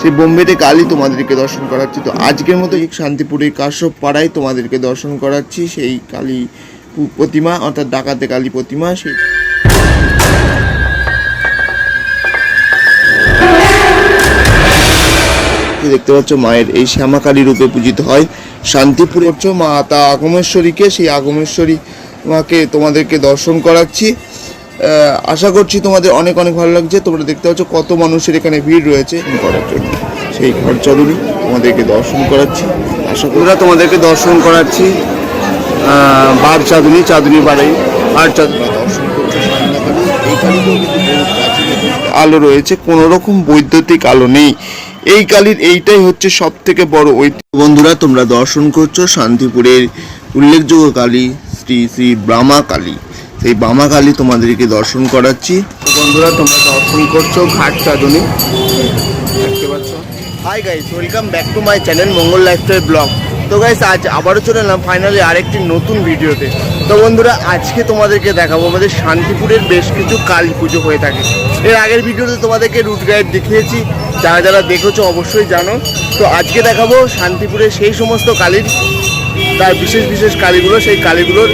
সেই বোম্বেতে কালী তোমাদেরকে দর্শন করাচ্ছি। তো আজকের মতো শান্তিপুরের কাশ্যপ পাড়ায় তোমাদেরকে দর্শন করাচ্ছি। সেই কালী প্রতিমা, অর্থাৎ ডাকাতে কালী প্রতিমা, সেই দেখতে পাচ্ছ মায়ের এই শ্যামাকালী রূপে পূজিত হয় শান্তিপুরে। মা তা আগমেশ্বরীকে, সেই আগমেশ্বরী মাকে তোমাদেরকে দর্শন করাচ্ছি। আশা করছি তোমাদের অনেক অনেক ভালো লাগছে। তোমরা দেখতে পাচ্ছ কত মানুষের এখানে ভিড় রয়েছে করার জন্য। সেই ঘর চলুনি তোমাদেরকে দর্শন করাচ্ছি। আশা করি তোমাদেরকে দর্শন করাচ্ছি। বার চাঁদুনি চাঁদুনি বাড়াই আর চাঁদুনি আলো রয়েছে কোনো রকম বৈদ্যুতিক আলো নেই। এই কালীর এইটাই হচ্ছে সব থেকে বড় ঐতিহ্য। বন্ধুরা তোমরা দর্শন করছ শান্তিপুরের উল্লেখযোগ্য কালী শ্রী শ্রী ব্রাহ্মা কালী। সেই বামা কালী তোমাদেরকে দর্শন করাচ্ছি। বন্ধুরা তোমরা দর্শন করছ ঘাট চাঁদনি। দেখতে পাচ্ছ? Hi guys welcome back to my channel Mangal lifestyle blog তো গাইস আজ আবারও চলে এলাম ফাইনালি আরেকটি নতুন ভিডিওতে। তো বন্ধুরা আজকে তোমাদেরকে দেখাবো আমাদের শান্তিপুরের বেশ কিছু কালী পুজো হয়ে থাকে। এর আগের ভিডিওতে তোমাদেরকে রুট গাইড দেখিয়েছি। যারা যারা দেখেছ অবশ্যই জানো। তো আজকে দেখাবো শান্তিপুরের সেই সমস্ত কালীর তার বিশেষ বিশেষ কালীগুলো সেই কালীগুলোর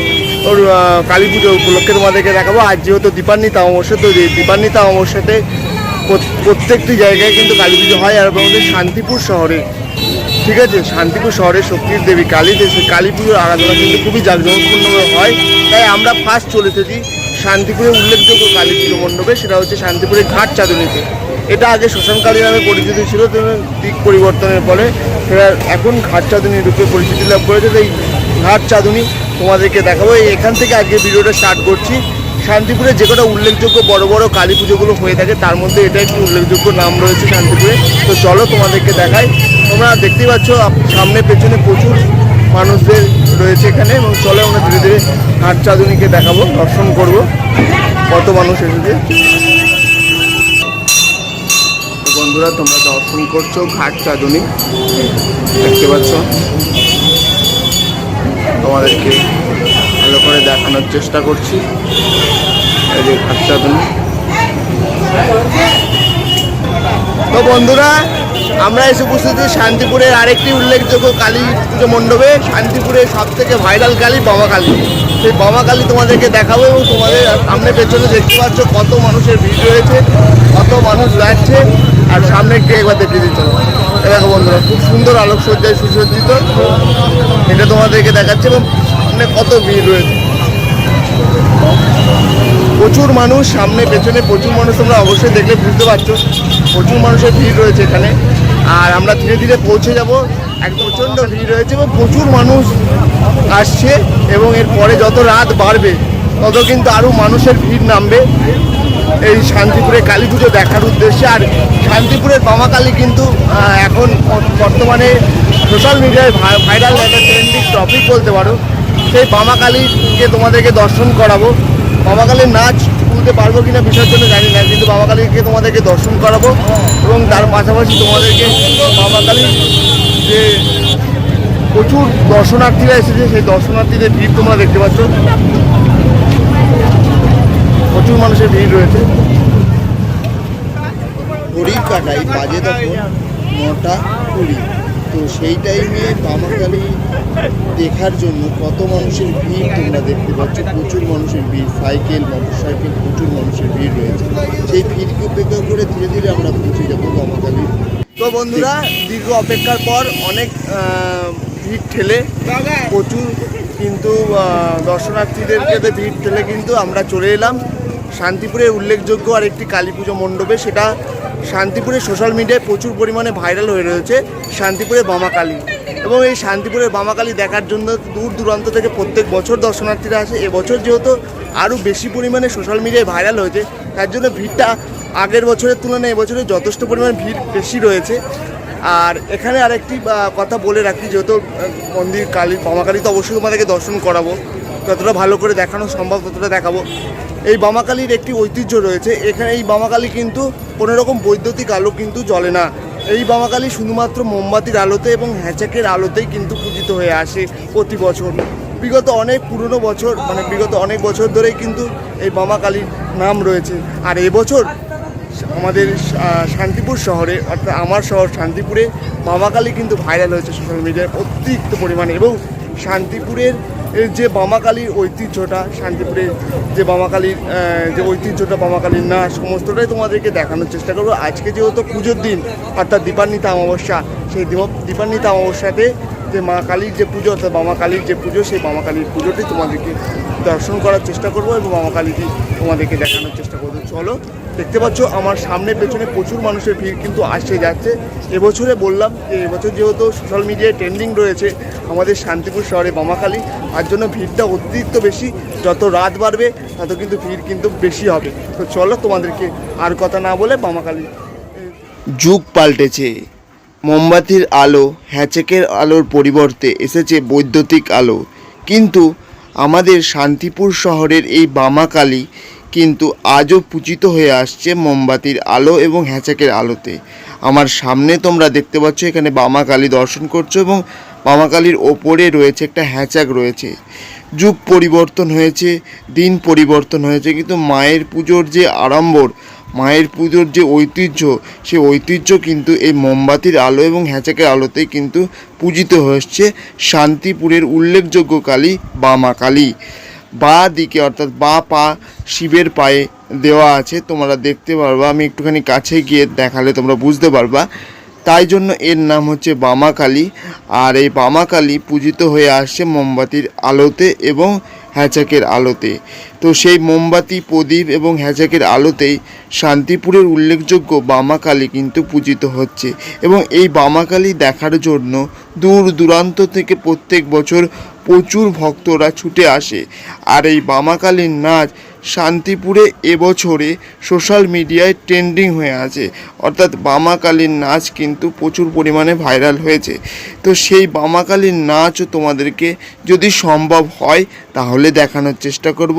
ওর কালী পুজো উপলক্ষে তোমাদেরকে দেখাবো। আর যেহেতু দীপান্বিতা অমাবস্যা, তো দীপান্বিতা অমাবস্যাতে প্রত- প্রত্যেকটি জায়গায় কিন্তু কালী পুজো হয় আর আমাদের শান্তিপুর শহরে। ঠিক আছে? শান্তিপুর শহরে শক্তির দেবী কালী দেশে কালী পুজোর আরাধনা কিন্তু খুবই জাঁকজমকপূর্ণভাবে হয়। তাই আমরা ফার্স্ট চলে এসেছি শান্তিপুরের উল্লেখযোগ্য কালী পুজো মণ্ডপে, সেটা হচ্ছে শান্তিপুরের ঘাট চাঁদুনিতে। এটা আগে শ্মশানকালী নামে পরিচিত ছিল দিক পরিবর্তনের ফলে সেটা এখন ঘাট চাঁদুনি রূপে পরিচিতি লাভ করেছে। তাই ঘাট চাঁদুনি তোমাদেরকে দেখাবো। এখান থেকে আজকে ভিডিওটা স্টার্ট করছি। শান্তিপুরে যে কটা উল্লেখযোগ্য বড় বড় কালী পুজোগুলো হয়ে থাকে, তার মধ্যে এটা একটি উল্লেখযোগ্য নাম রয়েছে শান্তিপুরে। তো চলো তোমাদেরকে দেখাই। তোমরা দেখতেই পাচ্ছ সামনে, পেছনে প্রচুর মানুষদের রয়েছে এখানে। এবং চলো আমরা ধীরে ধীরে ঘাট চাঁদুনিকে দেখাবো, দর্শন করব। কত মানুষ এসেছে। বন্ধুরা, তোমরা দর্শন করছ ঘাট চাঁদুনি। দেখতে পাচ্ছ। তোমাদেরকে ভালো করে দেখানোর চেষ্টা করছি। এই যে চাঁদুনি তো বন্ধুরা, আমরা এসে উপস্থিত শান্তিপুরের আরেকটি উল্লেখযোগ্য কালী পুজো মণ্ডপে। শান্তিপুরের সব থেকে ভাইরাল কালী বাবা কালী সেই বাবা কালী তোমাদেরকে দেখাবো এবং তোমাদের সামনে পেছনে দেখতে পাচ্ছ কত মানুষের ভিড় রয়েছে, কত মানুষ যাচ্ছে। আর সামনে একটু একবার দেখে দিচ্ছ দেখো বন্ধুরা, খুব সুন্দর আলোকসজ্জায় সুসজ্জিত। এটা তোমাদেরকে দেখাচ্ছে এবং সামনে কত ভিড় রয়েছে। প্রচুর মানুষ, সামনে, পেছনে প্রচুর মানুষ, তোমরা অবশ্যই দেখলে বুঝতে পারছ। প্রচুর মানুষের ভিড় রয়েছে এখানে। আর আমরা ধীরে ধীরে পৌঁছে যাব। এক প্রচণ্ড ভিড় রয়েছে এবং প্রচুর মানুষ আসছে এবং এরপরে যত রাত বাড়বে, তত কিন্তু আরও মানুষের ভিড় নামবে। এই শান্তিপুরে কালী পুজো দেখার উদ্দেশ্যে, আর শান্তিপুরের বামা কালী কিন্তু এখন বর্তমানে সোশ্যাল মিডিয়ায় ভাইরাল একটা ট্রেন্ডিং টপিক বলতে পারো। সেই বামা কালীকে তোমাদেরকে দর্শন করাবো। বাবা কালীর নাচ তুলতে পারব কিনা বিষয়ের জন্য জানি না, কিন্তু বাবা কালীকে তোমাদেরকে দর্শন করাবো এবং তার পাশাপাশি তোমাদেরকে বাবা কালীর যে প্রচুর দর্শনার্থীরা এসেছে, সেই দর্শনার্থীদের ভিড় তোমরা দেখতে পাচ্ছ। প্রচুর মানুষের ভিড় রয়েছে। ঘড়ির কাটাই বাজে তখন নটা কুড়ি। তো সেই টাইমে বামাকালী দেখার জন্য কত মানুষের ভিড় তোমরা দেখতে পাচ্ছ। প্রচুর মানুষের ভিড় সাইকেল মোটর সাইকেল প্রচুর মানুষের ভিড় রয়েছে। সেই ভিড়কে উপেক্ষা করে ধীরে ধীরে আমরা পৌঁছে যাব বামাকালী তো বন্ধুরা দীর্ঘ অপেক্ষার পর অনেক ভিড় ঠেলে প্রচুর কিন্তু আহ, দর্শনার্থীদেরকে ভিড় ঠেলে কিন্তু আমরা চলে এলাম। শান্তিপুরের উল্লেখযোগ্য আর একটি কালী পুজো মণ্ডপে, সেটা শান্তিপুরের সোশ্যাল মিডিয়ায় প্রচুর পরিমাণে ভাইরাল হয়ে রয়েছে শান্তিপুরের বামাকালী এবং এই শান্তিপুরের বামাকালী দেখার জন্য দূর দূরান্ত থেকে প্রত্যেক বছর দর্শনার্থীরা আসে। এবছর যেহেতু আরও বেশি পরিমাণে সোশ্যাল মিডিয়ায় ভাইরাল হয়েছে, তার জন্য ভিড়টা আগের বছরের তুলনায় এবছরে যথেষ্ট পরিমাণ ভিড় বেশি রয়েছে। আর এখানে আরেকটি কথা বলে রাখি, যেহেতু মন্দির কালী বামাকালী তো অবশ্যই তোমাদেরকে দর্শন করাবো। যতটা ভালো করে দেখানো সম্ভব, ততটা দেখাবো। এই বামাকালীর একটি ঐতিহ্য রয়েছে। এখানে এই বামাকালী কিন্তু কোনো রকম বৈদ্যুতিক আলো কিন্তু জ্বলে না। এই বামাকালী শুধুমাত্র মোমবাতির আলোতে এবং হ্যাচাকের আলোতেই কিন্তু পূজিত হয়ে আসে প্রতি বছর। বিগত অনেক পুরনো বছর মানে বিগত অনেক বছর ধরেই কিন্তু এই বামাকালীর নাম রয়েছে। আর এবছর আমাদের শান্তিপুর শহরে, অর্থাৎ আমার শহর শান্তিপুরে বামাকালী কিন্তু ভাইরাল হয়েছে সোশ্যাল মিডিয়ায় অতিরিক্ত পরিমাণে এবং শান্তিপুরের যে বামাকালীর ঐতিহ্যটা, শান্তিপুরের যে বামাকালীর যে ঐতিহ্যটা, বামাকালীর না, সমস্তটাই তোমাদেরকে দেখানোর চেষ্টা করব। আজকে যেহেতু পুজোর দিন, অর্থাৎ দীপান্বিতা অমাবস্যা, সেই দীপ- দীপান্বিতা অমাবস্যাতে যে মা কালীর যে পুজো, অর্থাৎ বামা কালীর যে পুজো, সেই বামা কালীর পুজোটি তোমাদেরকে দর্শন করার চেষ্টা করব এবং বামা কালীটি তোমাদেরকে দেখানোর চেষ্টা করব। চলো, দেখতে পাচ্ছ আমার সামনে, পেছনে প্রচুর মানুষের ভিড় কিন্তু আসছে, যাচ্ছে। এবছরে বললাম যে, এবছর যেহেতু সোশ্যাল মিডিয়ায় ট্রেন্ডিং রয়েছে আমাদের শান্তিপুর শহরে বামাকালী তার জন্য ভিড়টা অতিরিক্ত বেশি। যত রাত বাড়বে, তত কিন্তু ভিড় কিন্তু বেশি হবে। তো চলো, তোমাদেরকে আর কথা না বলে বামাকালী যুগ পাল্টেছে। মোমবাতির আলো, হ্যাচেকের আলোর পরিবর্তে এসেছে বৈদ্যুতিক আলো। কিন্তু আমাদের শান্তিপুর শহরের এই বামাকালী কিন্তু আজও পূজিত হয়ে আসছে মোমবাতির আলো এবং হ্যাচাকের আলোতে। আমার সামনে তোমরা দেখতে পাচ্ছ, এখানে বামাকালী দর্শন করছ এবং বামাকালীর ওপরে রয়েছে একটা হ্যাচাক রয়েছে। যুগ পরিবর্তন হয়েছে, দিন পরিবর্তন হয়েছে, কিন্তু মায়ের পুজোর যে আড়ম্বর, মায়ের পুজোর যে ঐতিহ্য, সে ঐতিহ্য কিন্তু এই মোমবাতির আলো এবং হ্যাচাকের আলোতেই কিন্তু পূজিত হচ্ছে শান্তিপুরের উল্লেখযোগ্য কালী বা মা কালী। বা দিকে, অর্থাৎ বা পা শিবের পায়ে দেওয়া আছে, তোমরা দেখতে পারবা। আমি একটুখানি কাছে গিয়ে দেখালে তোমরা বুঝতে পারবা। তাই জন্য এর নাম হচ্ছে বামাকালী। আর এই বামাকালী পূজিত হয়ে আসছে মোমবাতির আলোতে এবং হ্যাচাকের আলোতে। তো সেই মোমবাতি, প্রদীপ এবং হ্যাচাকের আলোতেই শান্তিপুরের উল্লেখযোগ্য বামা কালী কিন্তু পূজিত হচ্ছে এবং এই বামা কালী দেখার জন্য দূর দূরান্ত থেকে প্রত্যেক বছর প্রচুর ভক্তরা ছুটে আসে। আর এই বামাকালীর নাচ শান্তিপুরে এবছরে সোশ্যাল মিডিয়ায় ট্রেন্ডিং হয়ে আছে। অর্থাৎ বামাকালীর নাচ কিন্তু প্রচুর পরিমাণে ভাইরাল হয়েছে। তো সেই বামাকালীর নাচও তোমাদেরকে যদি সম্ভব হয়, তাহলে দেখানোর চেষ্টা করব।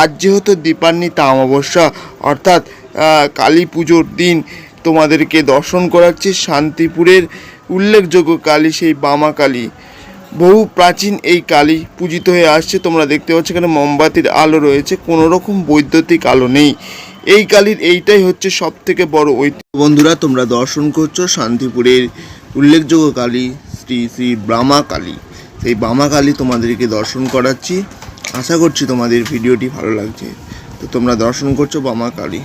আজ যেহেতু দীপান্বিতা অমাবস্যা, অর্থাৎ কালী পুজোর দিন, তোমাদেরকে দর্শন করাচ্ছি শান্তিপুরের উল্লেখযোগ্য কালী, সেই বামা কালী বহু প্রাচীন এই কালী পূজিত হয়ে আসছে। তোমরা দেখতে পাচ্ছ এখানে মোমবাতির আলো রয়েছে কোনো রকম বৈদ্যুতিক আলো নেই। এই কালীর এইটাই হচ্ছে সব থেকে বড় ঐতিহ্য। বন্ধুরা তোমরা দর্শন করছ শান্তিপুরের উল্লেখযোগ্য কালী শ্রী শ্রী ব্রামা কালী। সেই ব্রাহ্মা কালী তোমাদেরকে দর্শন করাচ্ছি। আশা করছি তোমাদের ভিডিওটি ভালো লাগছে। তো তোমরা দর্শন করছ বামা কালী।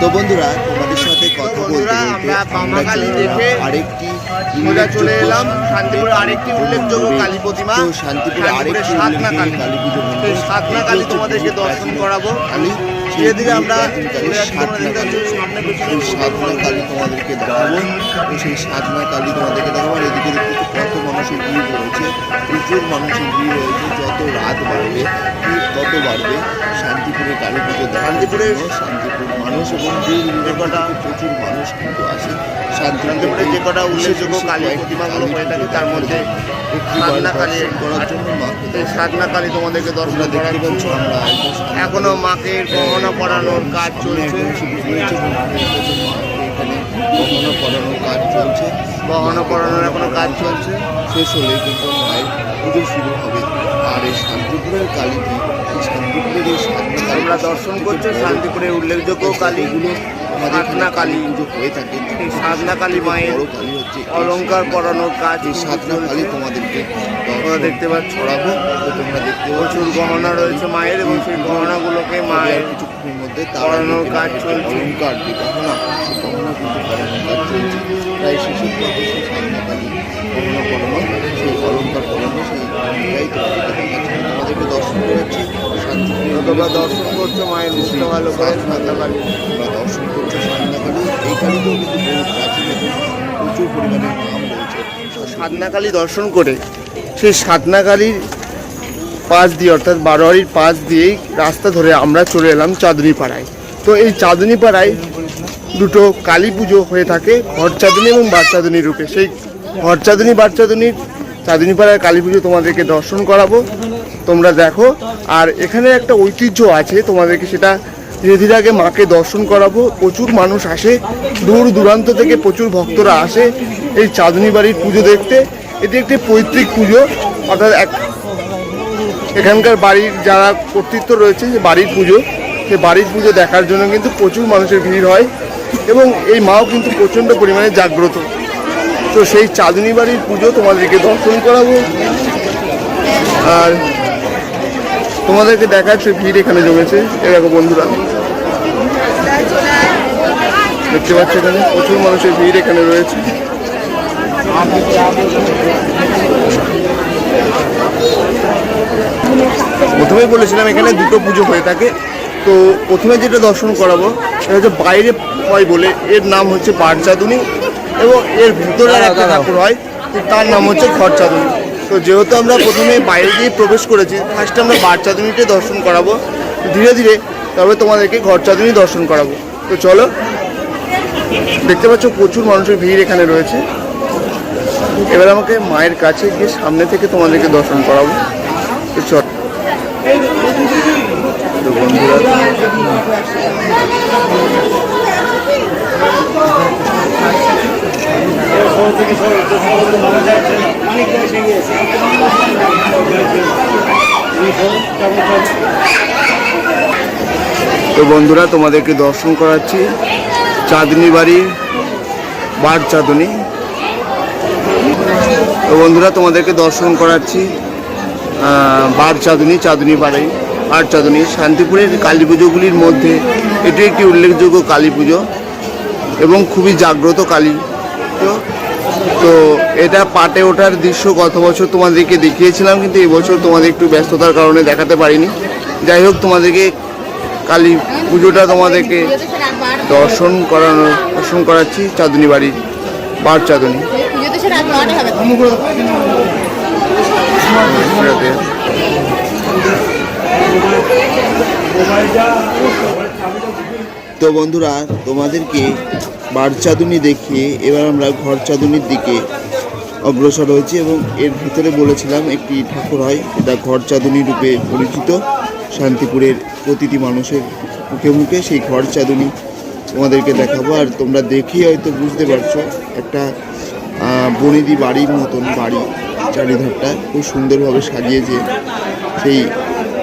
তো বন্ধুরা তোমাদের সাথে কথা বলতে আমরা বামা কালী দেখে আরেকটি সোজা চলে এলাম শান্তিপুরে আরেকটি উল্লেখযোগ্য কালী প্রতিমা শান্তিপুরে আরেকটি সাতনা কালী। কালী পুজো। সেই সাতনা কালী তোমাদেরকে দর্শন করাবো। কালী ধীরে আমরা সাতনা সামনে পেছনে সাধনা কালী। তোমাদেরকে দেখাবো। সেই সাধনা কালী তোমাদেরকে দেখাবো। আর এদিকে কত মানুষের ভিড় রয়েছে প্রচুর মানুষের ভিড় রয়েছে যত রাত বাড়বে ভিড় তত বাড়বে শান্তিপুরে কালী পুজো শান্তিপুরে- জন্য। শান্তিপুর মানুষ এবং দূরান্ত থেকে প্রচুর মানুষ কিন্তু আসে শান্তিপুরে যে কটা উল্লেখযোগ্য কালী প্রতিমাগুলো হয়ে থাকে তার মধ্যে সাধনা কালী করার জন্য মাকে এই সাধনা কালী তোমাদেরকে দর্শন করাচ্ছি। আমরা এখনও মাকে গহনা পরানোর কাজ চলছে। এখনও শুধু রয়েছে এবং আমাদের কাছে মাকে এখানে গহনা পরানোর কাজ চলছে। বা পরানোর এখনও কাজ চলছে। শেষ হলে কিন্তু মায়ের পুজো শুরু হবে। আর এই শান্তিপুরের কালীটি আমরা দর্শন করছি শান্তিপুরের উল্লেখযোগ্য কালী। এগুলো সাধনা কালী। হয়ে থাকে এই সাধনা কালী মায়ের অলঙ্কার পরানোর কাজ এই সাধনা কালী তোমাদেরকে তোমরা দেখতে পাচ্ছ। ছড়াবো তোমরা দেখতে প্রচুর গহনা রয়েছে মায়ের এবং সেই গহনাগুলোকে মায়ের কিছুক্ষণের মধ্যে পরানোর কাজ চলছে। অলঙ্কার যে গহনা সেই গহনা কিন্তু পরানোর কাজ চলছে। প্রায় শেষের পথে সেই সেই সেই দর্শন তোমরা দর্শন করছ, মায়ের মুখটা ভালো করে সাধনা কালী তোমরা দর্শন করছ। কিন্তু প্রাচীন প্রচুর পরিমাণে নাম রয়েছে। সাধনা কালী দর্শন করে, সেই সাধনা কালীর পাশ দিয়ে, অর্থাৎ বারোয়ারির পাশ দিয়েই রাস্তা ধরে আমরা চলে এলাম চাঁদনি পাড়ায় তো এই চাঁদনি পাড়ায় দুটো কালী পুজো হয়ে থাকে ঘরচাঁদনি এবং বাচ্চাদনী রূপে। সেই ঘরচাঁদনি বাচ্চাদনির চাঁদনি পাড়ায় কালী পুজো তোমাদেরকে দর্শন করাবো। তোমরা দেখো, আর এখানে একটা ঐতিহ্য আছে, তোমাদেরকে সেটা ধীরে ধীরে আগে মাকে দর্শন করাবো। প্রচুর মানুষ আসে, দূর দূরান্ত থেকে প্রচুর ভক্তরা আসে এই চাঁদনি বাড়ির পুজো দেখতে। এটি একটি পৈতৃক পুজো, অর্থাৎ এক এখানকার বাড়ির যারা কর্তৃত্ব রয়েছে, যে বাড়ির পুজো সেই বাড়ির পুজো দেখার জন্য কিন্তু প্রচুর মানুষের ভিড় হয়। এবং এই মাও কিন্তু প্রচণ্ড পরিমাণে জাগ্রত। তো সেই চাঁদনী বাড়ির পুজো তোমাদেরকে দর্শন করাবো। আর তোমাদেরকে দেখাচ্ছে ভিড় এখানে জমেছে। এরকম বন্ধুরা, দেখতে পাচ্ছ এখানে প্রচুর মানুষের ভিড় এখানে রয়েছে। প্রথমেই বলেছিলাম এখানে দুটো পুজো হয়ে থাকে। তো প্রথমে যেটা দর্শন করাবো সেটা হচ্ছে বাইরে হয় বলে এর নাম হচ্ছে বারচাঁদুনি এবং এর ভিতরে একটা ঠাকুর হয় তার নাম হচ্ছে ঘরচাঁদুনি তো যেহেতু আমরা প্রথমে বাইরে দিয়ে প্রবেশ করেছি ফার্স্টে আমরা বারচাঁদুনিতে দর্শন করাবো ধীরে ধীরে তবে তোমাদেরকে ঘরচাঁদুনি দর্শন করাবো। তো চলো দেখতে পাচ্ছ প্রচুর মানুষের ভিড় এখানে রয়েছে। এবার আমাকে মায়ের কাছে গিয়ে সামনে থেকে তোমাদেরকে দর্শন করাবো। তো চল। তো বন্ধুরা, তোমাদেরকে দর্শন করাচ্ছি। চাঁদনি বাড়ি বার চাঁদনি। তো বন্ধুরা, তোমাদেরকে দর্শন করাচ্ছি বার চাঁদনি চাঁদনি বাড়ি বার চাঁদনি। শান্তিপুরের কালী পুজোগুলির মধ্যে এটি একটি উল্লেখযোগ্য কালী পুজো এবং খুবই জাগ্রত কালী পুজো। তো এটা পাটে ওঠার দৃশ্য গত বছর তোমাদেরকে দেখিয়েছিলাম, কিন্তু এবছর তোমাদের একটু ব্যস্ততার কারণে দেখাতে পারিনি। যাই হোক, তোমাদেরকে কালী পুজোটা তোমাদেরকে দর্শন করানো, দর্শন করাচ্ছি, চাঁদনি বাড়ির বার চাঁদনি। পুজোতে তো বন্ধুরা, তোমাদেরকে বার চাঁদুনি দেখিয়ে এবার আমরা ঘর চাঁদুনির দিকে অগ্রসর হয়েছি এবং এর ভিতরে বলেছিলাম একটি ঠাকুর হয়, এটা ঘর চাঁদুনি রূপে পরিচিত। শান্তিপুরের প্রতিটি মানুষের মুখে মুখে সেই ঘর চাঁদুনি তোমাদেরকে দেখাবো। আর তোমরা দেখেই হয়তো বুঝতে পারছ, একটা বনেদি বাড়ির মতন বাড়ি চারিধারটা। খুব সুন্দরভাবে সাজিয়েছে। সেই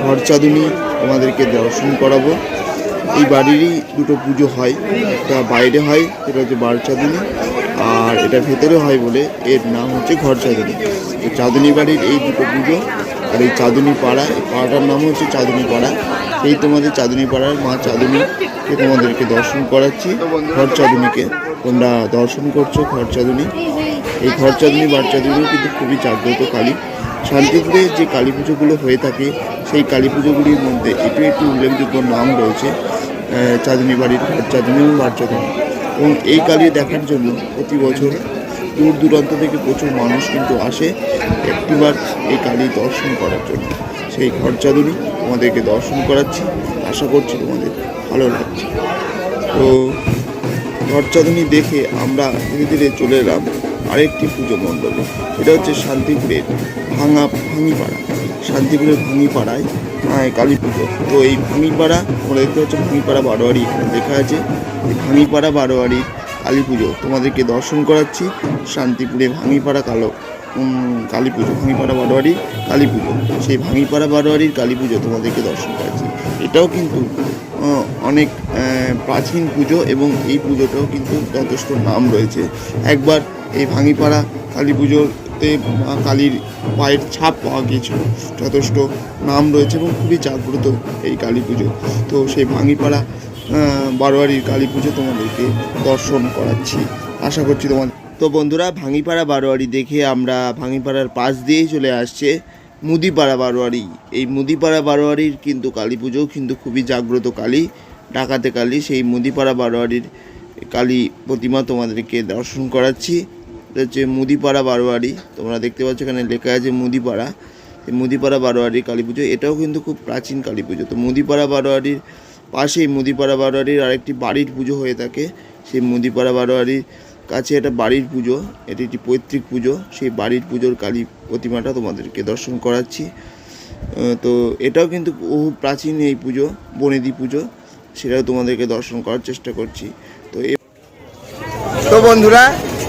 ঘর চাঁদুনি তোমাদেরকে দর্শন করাবো। এই বাড়িরই দুটো পুজো হয়। একটা বাইরে হয়, এটা হচ্ছে বার চাঁদুনি, আর এটা ভেতরে হয় বলে এর নাম হচ্ছে ঘর চাঁদুনি। তো চাঁদুনি বাড়ির এই দুটো পুজো আর এই চাঁদুনি পাড়া, এই পাড়াটার নাম হচ্ছে চাঁদুনি পাড়া। সেই তোমাদের চাঁদুনি পাড়ার মা চাঁদুনিকে তোমাদেরকে দর্শন করাচ্ছি। ঘর চাঁদুনিকে। তোমরা দর্শন করছ ঘর চাঁদুনি। এই ঘর চাঁদুনি, বার চাঁদুনিও কিন্তু খুবই জাগ্রত কালী শান্তিপুরে যে কালী পুজোগুলো হয়ে থাকে, সেই কালী পুজোগুলির মধ্যে এটি একটি উল্লেখযোগ্য নাম রয়েছে চাঁদনী বাড়ির চাঁদনী এবং এবং এই কালী দেখার জন্য প্রতি বছর দূর দূরান্ত থেকে প্রচুর মানুষ কিন্তু আসে একটিবার এই কালী দর্শন করার জন্য। সেই ঘর চাঁদনী তোমাদেরকে দর্শন করাচ্ছি, আশা করছি তোমাদের ভালো লাগছে। তো ঘরচাঁদনি দেখে আমরা ধীরে ধীরে চলে এলাম। আরেকটি পুজো মণ্ডপে। এটা হচ্ছে শান্তিপুরের ভাঙা ভাঙিপাড়া। শান্তিপুরের ভাঙিপাড়ায় কালী পুজো। তো এই ভাঙিপাড়া আমরা দেখতে পাচ্ছি ভাঙিপাড়া বারোয়ারি এখানে লেখা আছে। এই ভাঙিপাড়া বারোয়ারি কালী পুজো। তোমাদেরকে দর্শন করাচ্ছি শান্তিপুরে ভাঙিপাড়া কালো কালী পুজো, ভাঙিপাড়া বারোয়ারি কালী পুজো। সেই ভাঙিপাড়া বারোয়ারির কালী পুজো তোমাদেরকে দর্শন করাচ্ছি। এটাও কিন্তু অনেক প্রাচীন পুজো এবং এই পুজোটাও কিন্তু যথেষ্ট নাম রয়েছে। একবার এই ভাঙিপাড়া কালী পুজোতে মা কালীর পায়ের ছাপ পাওয়া গিয়েছিল। যথেষ্ট নাম রয়েছে এবং খুবই জাগ্রত এই কালী পুজো। তো সেই ভাঙিপাড়া বারোয়ারির কালী পুজো তোমাদেরকে দর্শন করাচ্ছি। আশা করছি তোমার তো বন্ধুরা, ভাঙিপাড়া বারোয়ারি দেখে আমরা ভাঙিপাড়ার পাশ দিয়েই চলে আসছে মুদিপাড়া বারোয়ারি। এই মুদিপাড়া বারোয়ারির কিন্তু কালী পুজোও কিন্তু খুবই জাগ্রত কালী। ডাকাতে কালী, সেই মুদিপাড়া বারোয়ারির কালী প্রতিমা তোমাদেরকে দর্শন করাচ্ছি। হচ্ছে মুদিপাড়া বারোয়ারি। তোমরা দেখতে পাচ্ছ এখানে লেখা আছে মুদিপাড়া। মুদিপাড়া বারোয়ারি কালী পুজো, এটাও কিন্তু খুব প্রাচীন কালী পুজো। তো মুদিপাড়া বারোয়ারির পাশেই মুদিপাড়া বারোয়ারির আরেকটি বাড়ির পুজো হয়ে থাকে। সেই মুদিপাড়া বারোয়ারির কাছে একটা বাড়ির পুজো, এটি একটি পৈতৃক পুজো। সেই বাড়ির পুজোর কালী প্রতিমাটা তোমাদেরকে দর্শন করাচ্ছি। তো এটাও কিন্তু বহু প্রাচীন এই পুজো, বনেদি পুজো। সেটাও তোমাদেরকে দর্শন করার চেষ্টা করছি। তো বন্ধুরা,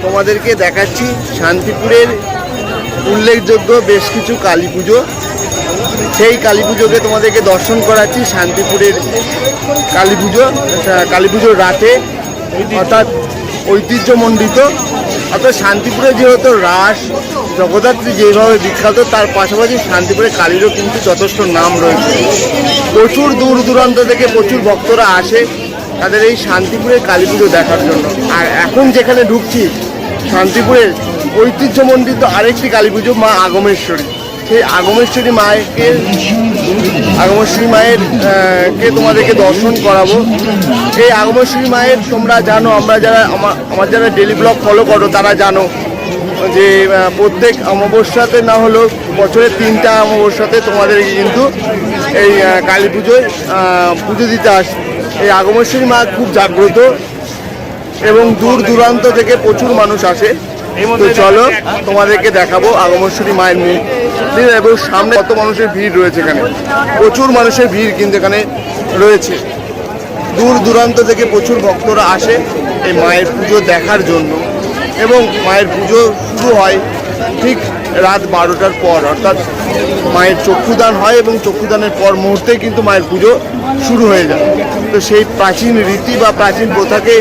তোমাদেরকে দেখাচ্ছি শান্তিপুরের উল্লেখযোগ্য বেশ কিছু কালী পুজো। সেই কালী পুজোকে তোমাদেরকে দর্শন করাচ্ছি শান্তিপুরের কালী পুজো। কালী পুজোর রাতে, অর্থাৎ ঐতিহ্যমণ্ডিত। অর্থাৎ শান্তিপুরে যেহেতু রাস, জগদ্ধাত্রী যেভাবে বিখ্যাত, তার পাশাপাশি শান্তিপুরে কালীরও কিন্তু যথেষ্ট নাম রয়েছে। প্রচুর দূর দূরান্ত থেকে প্রচুর ভক্তরা আসে। তাদের এই শান্তিপুরের কালী পুজো দেখার জন্য। আর এখন যেখানে ঢুকছি, শান্তিপুরের ঐতিহ্যমণ্ডিত আরেকটি কালী পুজো মা আগমেশ্বরী। সেই আগমেশ্বরী মায়েরকে আগমেশ্বরী মায়ের কে তোমাদেরকে দর্শন করাবো। এই আগমেশ্বরী মায়ের তোমরা জানো, আমরা যারা আমার যারা ডেলি ব্লগ ফলো করো, তারা জানো যে প্রত্যেক অমাবস্যাতে না হলেও বছরের তিনটা অমাবস্যাতে তোমাদের কিন্তু এই কালী পুজোয় পুজো দিতে আসে এই আগমেশ্বরী মা খুব জাগ্রত এবং দূর দূরান্ত থেকে প্রচুর মানুষ আসে। তো চলো তোমাদেরকে দেখাবো আগমেশ্বরী মায়ের মুখ? এবং সামনে কত মানুষের ভিড় রয়েছে এখানে। প্রচুর মানুষের ভিড় কিন্তু এখানে রয়েছে। দূর দূরান্ত থেকে প্রচুর ভক্তরা আসে এই মায়ের পুজো দেখার জন্য। এবং মায়ের পুজো শুরু হয় ঠিক রাত বারোটার পর। অর্থাৎ মায়ের চক্ষুদান হয় এবং চক্ষুদানের পর মুহূর্তেই কিন্তু মায়ের পুজো শুরু হয়ে যায়। তো সেই প্রাচীন রীতি বা প্রাচীন প্রথাকে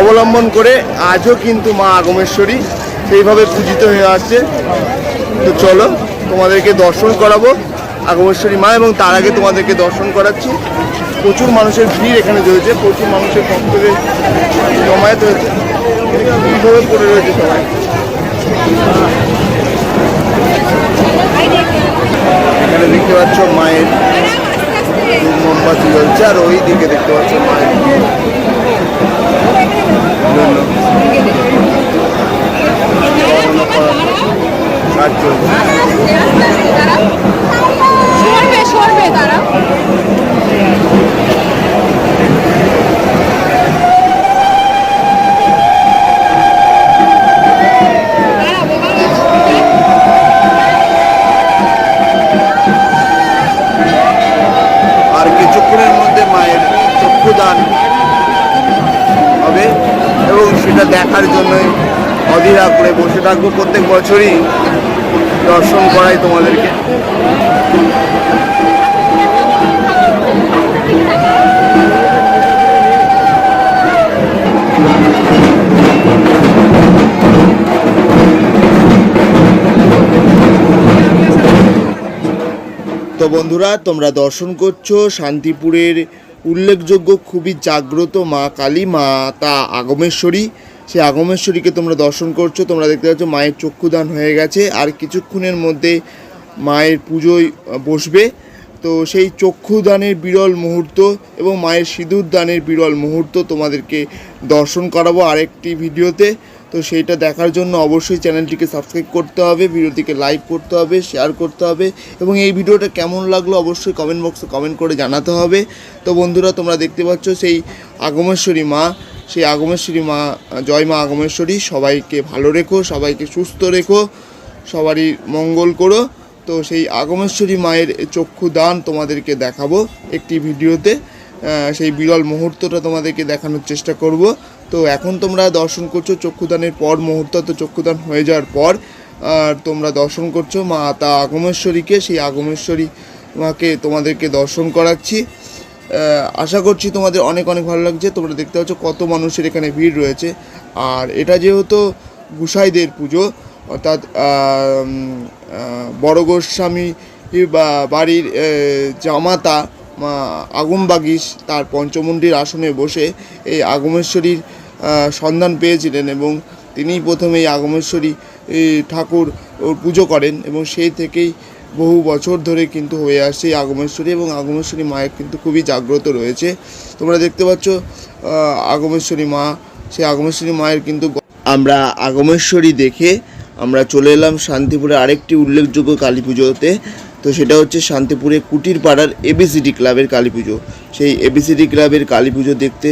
অবলম্বন করে আজও কিন্তু মা আগমেশ্বরী সেইভাবে পূজিত হয়ে আসছে। তো চলো, তোমাদেরকে দর্শন করাবো আগমেশ্বরী মা এবং তার আগে তোমাদেরকে দর্শন করাচ্ছি। প্রচুর মানুষের ভিড় এখানে রয়েছে, প্রচুর মানুষের ভক্তদের জমায়েত হয়েছে। কীভাবে পড়ে রয়েছে সবাই? এখানে দেখতে পাচ্ছ মায়ের মোমবাতি জ্বলছে আর ওই দিকে দেখতে পাচ্ছ মায়ের সরবে সরবে তারা বসে থাকব প্রত্যেক বছরই দর্শন করাই তোমাদেরকে। তো বন্ধুরা, তোমরা দর্শন করছ শান্তিপুরের উল্লেখযোগ্য, খুবই জাগ্রত মা কালী, মা তা আগমেশ্বরী। সেই আগমেশ্বরীকে তোমরা দর্শন করছ, তোমরা দেখতে পাচ্ছ মায়ের চক্ষুদান হয়ে গেছে, আর কিছুক্ষণের মধ্যে মায়ের পুজোয় বসবে। তো সেই চক্ষুদানের বিরল মুহূর্ত এবং মায়ের সিঁদুর দানের বিরল মুহূর্ত তোমাদেরকে দর্শন করাবো আরেকটি ভিডিওতে। তো সেইটা দেখার জন্য অবশ্যই চ্যানেলটিকে সাবস্ক্রাইব করতে হবে, ভিডিওটিকে লাইক করতে হবে, শেয়ার করতে হবে এবং এই ভিডিওটা কেমন লাগল অবশ্যই কমেন্ট বক্সে কমেন্ট করে জানাতে হবে। তো বন্ধুরা, তোমরা দেখতে পাচ্ছ সেই আগমেশ্বরী মা সেই আগমেশ্বরী মা, জয় মা আগমেশ্বরী, সবাইকে ভালো রেখো, সবাইকে সুস্থ রেখো, সবারই মঙ্গল করো। তো সেই আগমেশ্বরী মায়ের চক্ষু দান তোমাদেরকে দেখাবো একটি ভিডিওতে। সেই বিরল মুহূর্তটা তোমাদেরকে দেখানোর চেষ্টা করব। তো এখন তোমরা দর্শন করছ চক্ষুদানের পর মুহূর্ত, তো চক্ষুদান হয়ে যাওয়ার পর, আর তোমরা দর্শন করছ মা, তা আগমেশ্বরীকে, সেই আগমেশ্বরী মাকে তোমাদেরকে দর্শন করাচ্ছি। আশা করছি তোমাদের অনেক অনেক ভালো লাগছে। তোমরা দেখতে পাচ্ছ কত মানুষের এখানে ভিড় রয়েছে। আর এটা যেহেতু গুসাইদের পুজো, অর্থাৎ বড় গোস্বামী বা বাড়ির জামাতা, মা বাগিস তার পঞ্চমুণ্ডির আসনে বসে এই আগমেশ্বরীর সন্ধান পেয়েছিলেন এবং তিনিই প্রথমে এই আগমেশ্বরী ঠাকুর পুজো করেন এবং সেই থেকেই বহু বছর ধরে কিন্তু হয়ে আসছে এই আগমেশ্বরী এবং আগমেশ্বরী মায়ের কিন্তু খুবই জাগ্রত রয়েছে। তোমরা দেখতে পাচ্ছ আগমেশ্বরী মা, সেই আগমেশ্বরী মায়ের কিন্তু আমরা আগমেশ্বরী দেখে আমরা চলে এলাম শান্তিপুরে আরেকটি উল্লেখযোগ্য কালী পুজোতে। তো সেটা হচ্ছে শান্তিপুরে কুটির পাড়ার এবিসিডি ক্লাবের কালী পুজো। সেই এবিসিডি ক্লাবের কালী পুজো দেখতে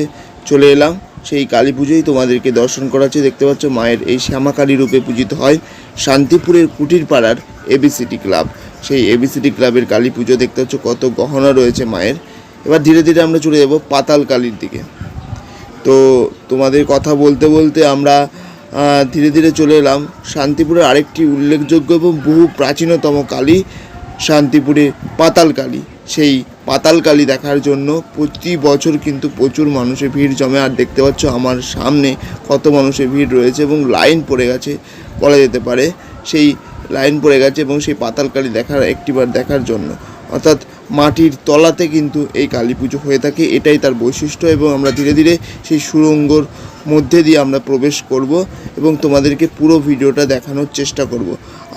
চলে এলাম। সেই কালী পুজোই তোমাদেরকে দর্শন করাচ্ছে। দেখতে পাচ্ছ, মায়ের এই শ্যামাকালী রূপে পূজিত হয়। শান্তিপুরের কুটির পাড়ার এবিসিডি ক্লাব। সেই এবিসিডি ক্লাবের কালী পুজো দেখতে পাচ্ছ কত গহনা রয়েছে মায়ের। এবার ধীরে ধীরে আমরা চলে যাব পাতাল কালীর দিকে। তো তোমাদের কথা বলতে বলতে আমরা ধীরে ধীরে চলে এলাম শান্তিপুরের আরেকটি উল্লেখযোগ্য এবং বহু প্রাচীনতম কালী, শান্তিপুরে পাতাল কালী সেই পাতাল কালী দেখার জন্য প্রতি বছর কিন্তু প্রচুর মানুষের ভিড় জমে। আর দেখতে পাচ্ছ আমার সামনে কত মানুষের ভিড় রয়েছে এবং লাইন পড়ে গেছে। বলা যেতে পারে, সেই লাইন পড়ে গেছে এবং সেই পাতাল কালী দেখার, একটিবার দেখার জন্য। অর্থাৎ মাটির তলাতে কিন্তু এই কালী পুজো হয়ে থাকে, এটাই তার বৈশিষ্ট্য এবং আমরা ধীরে ধীরে সেই সুরঙ্গর মধ্যে দিয়ে আমরা প্রবেশ করব এবং তোমাদেরকে পুরো ভিডিওটা দেখানোর চেষ্টা করব।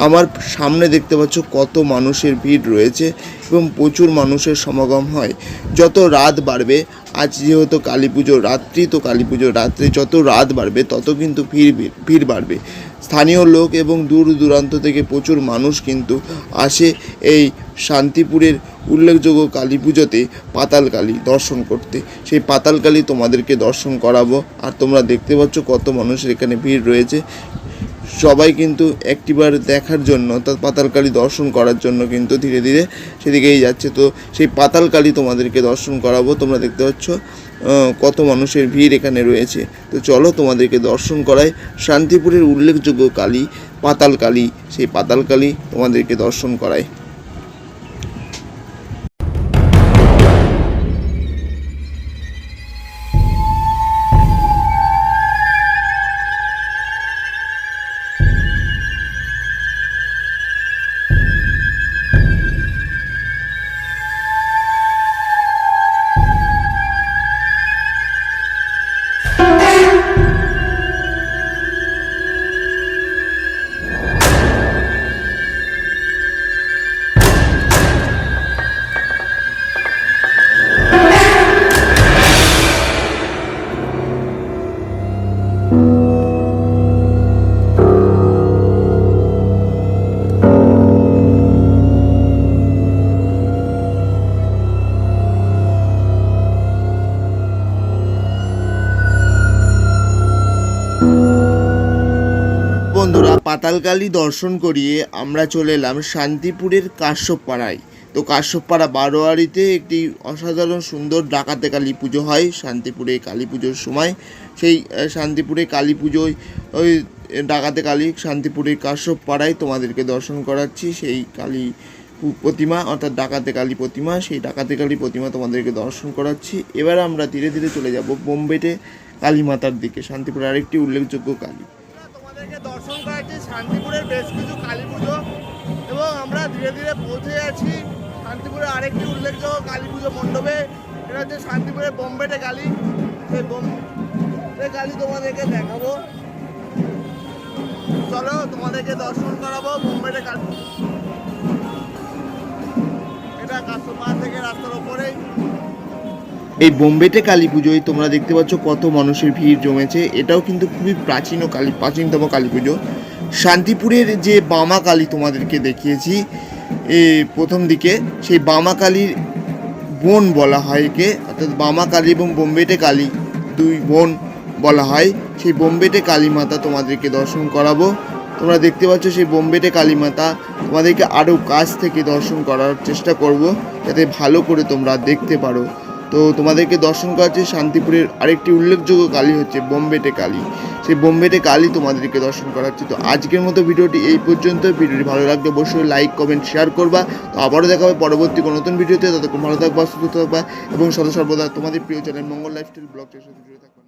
আমার সামনে দেখতে পাচ্ছ কত মানুষের ভিড় রয়েছে এবং প্রচুর মানুষের সমাগম হয়। যত রাত বাড়বে আজ যেহেতু কালী পুজো রাত্রি, তো কালী পুজো রাত্রি যত রাত বাড়বে, তত কিন্তু ভিড় ভিড় বাড়বে। স্থানীয় লোক এবং দূর দূরান্ত থেকে প্রচুর মানুষ কিন্তু আসে এই শান্তিপুরের উল্লেখযোগ্য কালী পুজোতে পাতাল কালী দর্শন করতে। সেই পাতাল কালী তোমাদেরকে দর্শন করাবো। আর তোমরা দেখতে পাচ্ছ কত মানুষের এখানে ভিড় রয়েছে। সবাই কিন্তু একটিবার দেখার জন্য অর্থাৎ পাতালকালী দর্শন করার জন্য কিন্তু ধীরে ধীরে সেদিকেই যাচ্ছে। তো সেই পাতালকালী তোমাদেরকে দর্শন করাবো। তোমরা দেখতে পাচ্ছ কত মানুষের ভিড় এখানে রয়েছে। তো চলো তোমাদেরকে দর্শন করায় শান্তিপুরের উল্লেখযোগ্য কালী, পাতালকালী। সেই পাতালকালী তোমাদেরকে দর্শন করায় পাতালকালী দর্শন করিয়ে আমরা চলে এলাম শান্তিপুরের কাশ্যপপাড়ায়। তো কাশ্যপপাড়া বারোয়ারিতে একটি অসাধারণ সুন্দর ডাকাতে কালী পুজো হয় শান্তিপুরে কালী পুজোর সময়। সেই শান্তিপুরে কালী পুজোয় ওই ডাকাতে কালী শান্তিপুরের কাশ্যপপাড়ায় তোমাদেরকে দর্শন করাচ্ছি। সেই কালী প্রতিমা, অর্থাৎ ডাকাতে কালী প্রতিমা, সেই ডাকাতে কালী প্রতিমা তোমাদেরকে দর্শন করাচ্ছি। এবার আমরা ধীরে ধীরে চলে যাব বোম্বেতে কালী মাতার দিকে। শান্তিপুরের আরেকটি উল্লেখযোগ্য কালী। তোমাদেরকে দর্শন করাচ্ছি শান্তিপুরের বেশ কিছু কালী পুজো। এবং আমরা ধীরে ধীরে পৌঁছে যাচ্ছি শান্তিপুরের আরেকটি উল্লেখযোগ্য কালী পুজো মণ্ডপে। এটা হচ্ছে শান্তিপুরের বোম্বেটে কালী। সেই বোম্বে কালী তোমাদেরকে দেখাবো। চলো তোমাদেরকে দর্শন করাবো বোম্বেটে কালী। এটা কাস্টমার থেকে রাস্তার ওপরেই। এই বোম্বেতে কালী পুজোয় তোমরা দেখতে পাচ্ছ কত মানুষের ভিড় জমেছে। এটাও কিন্তু খুবই প্রাচীন ও কালী, প্রাচীনতম কালী পুজো। শান্তিপুরের যে বামা কালী তোমাদেরকে দেখিয়েছি, এ প্রথম দিকে, সেই বামা কালীর বোন বলা হয় একে, অর্থাৎ বামা কালী এবং বোম্বেটে কালী দুই বোন বলা হয়। সেই বোম্বেটে কালী মাতা তোমাদেরকে দর্শন করাবো। তোমরা দেখতে পাচ্ছ সেই বোম্বেটে কালী মাতা তোমাদেরকে আরও কাছ থেকে দর্শন করার চেষ্টা করব, যাতে ভালো করে তোমরা দেখতে পারো। তো তোমাদেরকে দর্শন করাচ্ছে শান্তিপুরের আরেকটি উল্লেখযোগ্য কালী হচ্ছে বোম্বেটে কালী। সেই বোম্বেটে কালী তোমাদেরকে দর্শন করাচ্ছি। তো আজকের মতো ভিডিওটি এই পর্যন্ত। ভিডিওটি ভালো লাগলে অবশ্যই লাইক কমেন্ট শেয়ার করবা। তো আবারও দেখা হবে পরবর্তী কোনো নতুন ভিডিওতে। ততক্ষণ ভালো থাকবা, সুস্থ থাকবা এবং সদা সর্বদা তোমাদের প্রিয় চ্যানেল মঙ্গল লাইফস্টাইল ব্লগটির সাথে জুড়ে থাকবা।